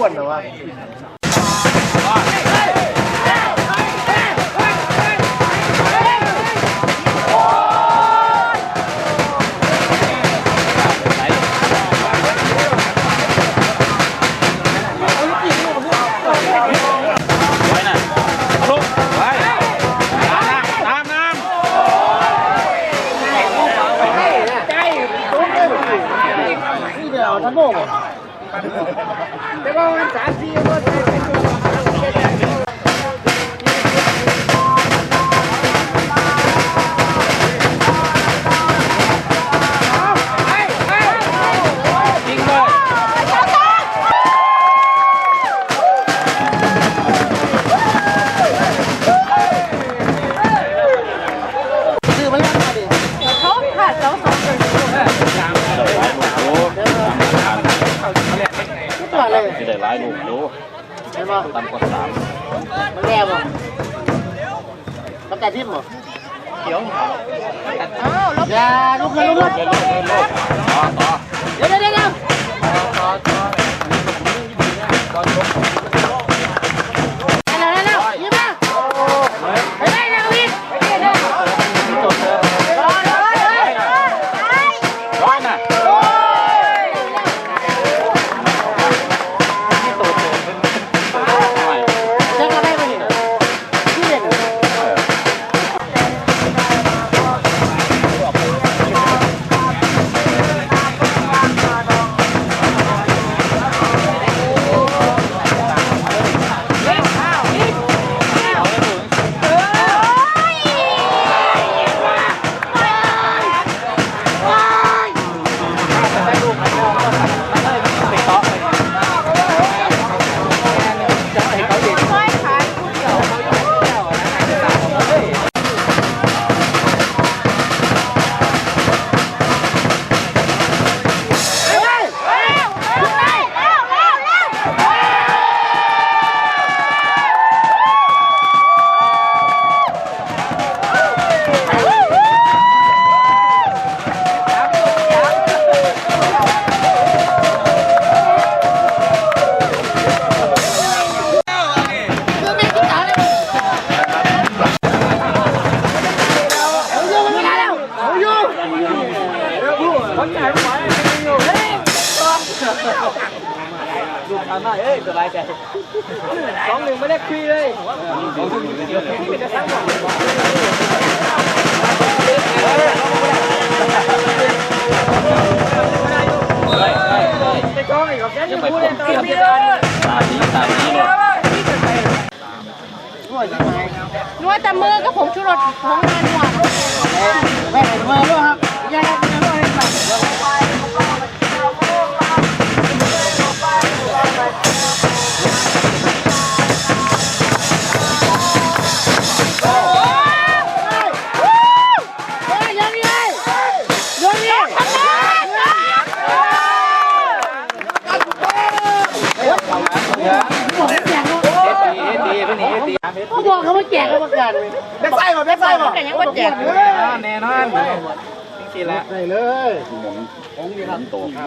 พูดอ แต่ว่า มันกระทิ่มป่ะอ้าวแล้วอย่าลุกเลยลุกเดินลูกเดินลูกต่อต่อ ยังไปปวดเสียบตาดีตาดีเลยช่วยยังไงนวดแต่มือกับผมชูรสของงานหวานแม่มาด้วยครับแย่กันด้วยให้ฟัง เขาบอกเขามาแจกกรรมการเลยแบ็คไซด์ป่ะแบ็คไซด์ป่ะแต่ยังว่าแจกแน่นอนจริงๆแล้วได้เลยหมุนหมุนโตเขา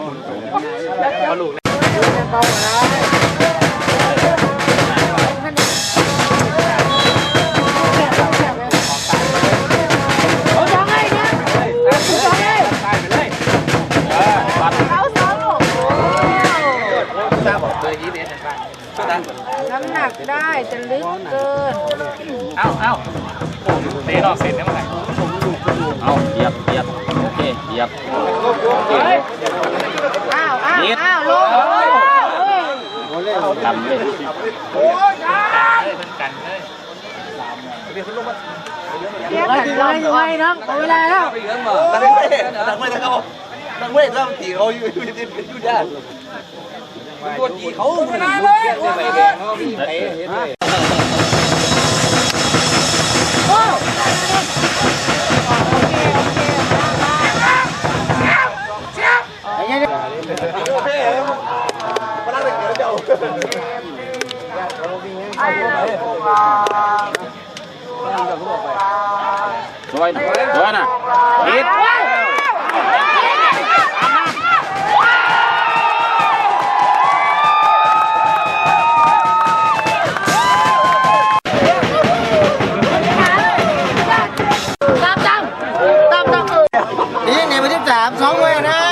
คเหยียบอ้าวอ้าวอ้าวลงทำเลยเทียบไว้กันดีลไว้งดีไว้น้องเวลาแล้วนักเวทนักเวทเขานักเวทแล้วตีเขาอยู่อยู่อยู่อยู่ด้านตัวตีเขาไม่ได้เลย Vô phê em. Mà đang định cái đầu. Rồi, rồi nè. Ít. Ý, ngày 17 tháng 6 nguyên á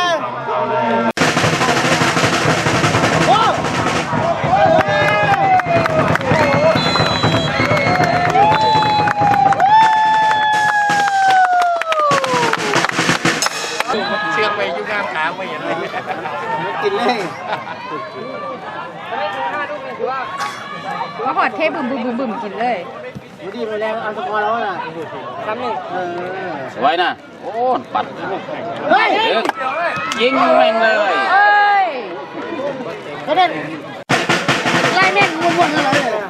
ไว้นะ โอ้ปัดเฮ้ยยิงแม่งเลยเฮ้ยก็เด่นไล่แม่งวนๆเลย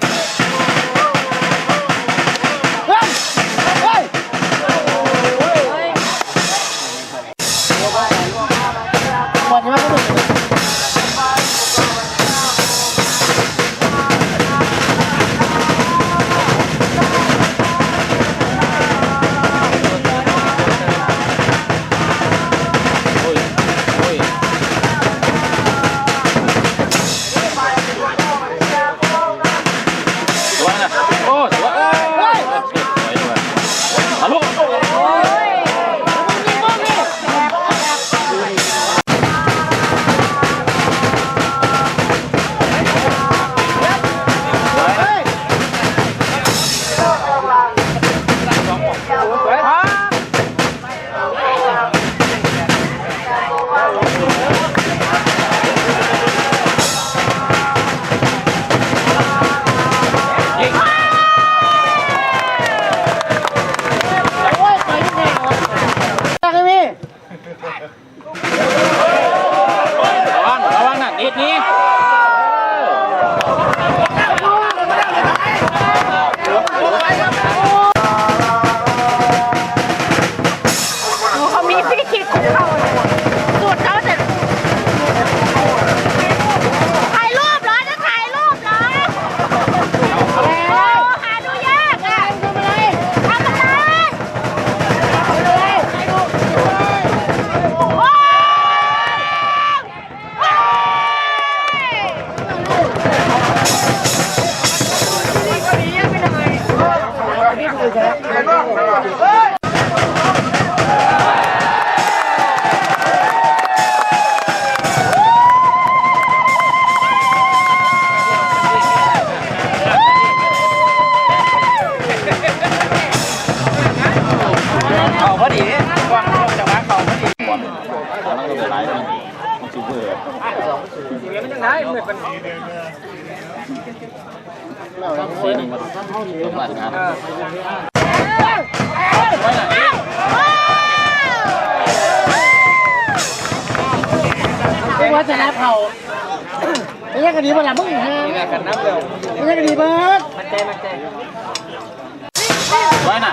Thank you. เสียมันยังไงเหมือนกันสีหนึ่งมาสมบัติงานไว่ไหนวัฒนเผ่าไม่ใช่ดีมาหลับมึงฮะไม่ใช่คดีบิร์มันใจมันใจไว้น่ะ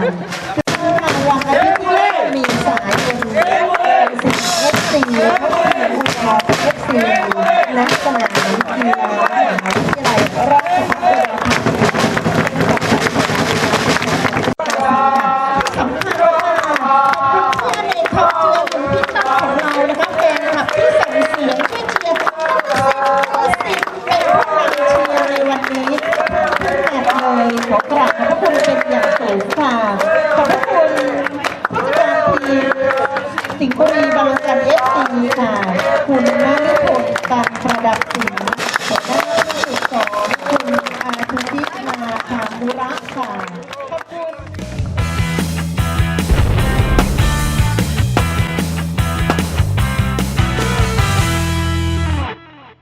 them.